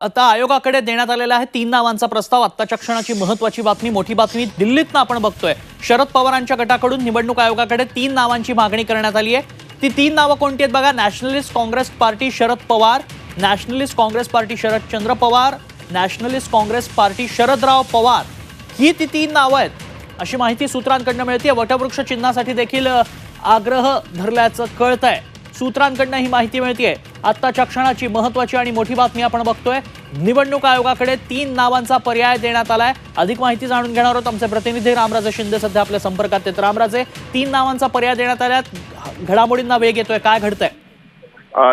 आता आयोगाकडे देण्यात आलेला आहे तीन नावांचा प्रस्ताव. आत्ताच्या क्षणाची महत्वाची बातमी मोठी बातमी दिल्लीतनं आपण बघतोय. शरद पवारांच्या गटाकडून निवडणूक आयोगाकडे तीन नावांची मागणी करण्यात आली आहे. ती तीन नावं कोणती आहेत बघा? Nationalist Congress Party Sharad Pawar Nationalist Congress Party Sharadchandra Pawar Nationalist Congress Party Sharadrao Pawar. ही ती तीन नावं आहेत. अशी माहिती सूत्रांकडनं मिळते. वटवृक्ष चिन्हासाठी देखील आग्रह धरल्याचं कळतंय. सूत्रांकडनं ही माहिती मिळतीये. आत्ताच्या क्षणाची महत्वाची आणि मोठी बातमी आपण बघतोय. निवडणूक आयोगाकडे तीन नावांचा पर्याय देण्यात आलाय. अधिक माहिती जाणून घेणार आहोत आमचे प्रतिनिधी रामराजे शिंदे सध्या आपल्या संपर्कात येत रामराजे तीन नावांचा पर्याय देण्यात आल्यात घडामोडींना वेग येतोय. काय घडतंय?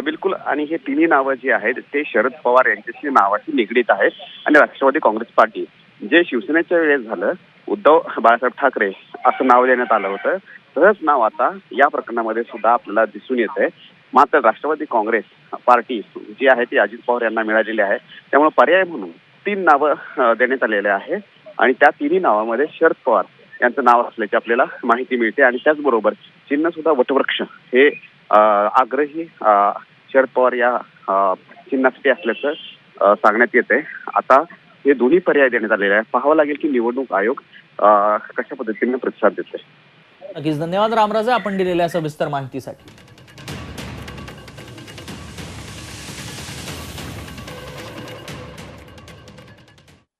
बिलकुल. आणि हे तिन्ही नावं जी आहेत ते शरद पवार यांच्याशी नावाशी निगडीत आहेत. आणि राष्ट्रवादी काँग्रेस पार्टी. जे शिवसेनेच्या वेळेस झालं उद्धव बाळासाहेब ठाकरे असं नाव देण्यात आलं होतं. तसंच नाव आता या प्रकरणामध्ये सुद्धा आपल्याला दिसून येत आहे मात्र राष्ट्रवादी काँग्रेस पार्टी जी आहे ती अजित पवार यांना मिळालेली आहे. त्यामुळे पर्याय म्हणून तीन नावं देण्यात आलेले आहे. आणि त्या तिन्ही नावामध्ये शरद पवार यांचं नाव असल्याची आपल्याला माहिती मिळते. आणि त्याचबरोबर चिन्ह सुद्धा वटवृक्ष हे आग्रही शरद पवार या चिन्हासाठी असल्याचं सांगण्यात येते आता हे दोन्ही पर्याय देण्यात आलेले आहे पाहावं लागेल की निवडणूक आयोग कशा पद्धतीने प्रतिसाद देते नक्कीच. धन्यवाद रामराजे. आपण दिलेल्या सविस्तर माहितीसाठी.